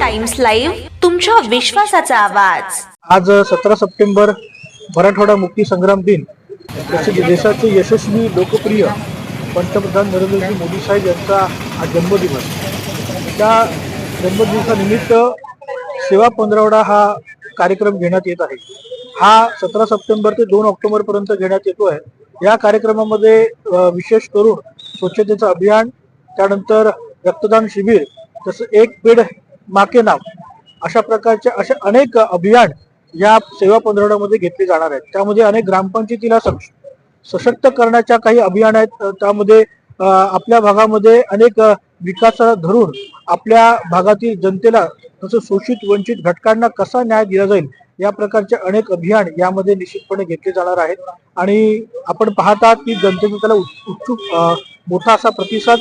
Times live तुमच्या विश्वासाचा आवाज. आज सतरा सप्टेंबर मराठवाडा मुक्ती संग्राम दिन. तसेच देशाचे यशस्वी लोकप्रिय पंतप्रधान नरेंद्रजी मोदी साहेब यांचा हा जन्मदिवस. त्या जन्मदिवसानिमित्त सेवा पंधरवडा हा कार्यक्रम घेण्यात येत आहे. हा सतरा सप्टेंबर ते दोन ऑक्टोबर पर्यंत घेण्यात येतो आहे. या कार्यक्रमामध्ये विशेष करून स्वच्छतेचं अभियान त्यानंतर रक्तदान शिबिर तसं एक पेड माके नाव. अशा प्रकारचे असे अनेक अभियान या सेवा पंधरवड्यामध्ये घेतले जाणार आहेत. त्यामध्ये अनेक ग्रामपंचायतीला सशक्त करण्याच्या काही अभियान आहेत. त्यामध्ये आपल्या भागामध्ये अनेक विकास धरून आपल्या भागातील जनतेला तसं शोषित वंचित घटकांना कसा न्याय दिला जाईल या प्रकारचे अनेक अभियान यामध्ये निश्चितपणे घेतले जाणार आहेत. आणि आपण पाहतात की जनतेचा त्याला उत्- उत्सुक मोठा असा प्रतिसाद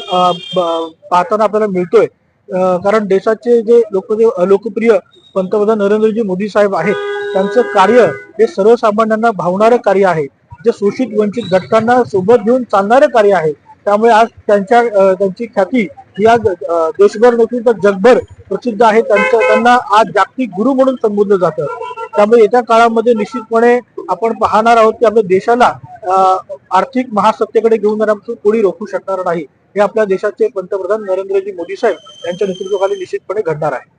पाहताना आपल्याला मिळतोय. कारण देशाचे जे लोक लोकप्रिय पंतप्रधान नरेंद्रजी मोदी साहेब आहेत त्यांचं कार्य हे सर्वसामान्यांना भावणारं कार्य आहे. जे शोषित वंचित घटकांना सोबत घेऊन चालणारं कार्य आहे. त्यामुळे आज त्यांच्या त्यांची ख्याती ही आज देशभर नसून तर जगभर प्रसिद्ध आहे. त्यांचं त्यांना आज जागतिक गुरु म्हणून संबोधलं जातं. त्यामुळे येत्या काळामध्ये निश्चितपणे आपण पाहणार आहोत की आपल्या देशाला आर्थिक महासत्तेकडे घेऊन जाण्यापासून कोणी रोखू शकणार नाही. हे आपल्या देशाचे पंतप्रधान नरेंद्रजी मोदी साहेब यांच्या नेतृत्वाखाली निश्चितपणे घडणार आहे.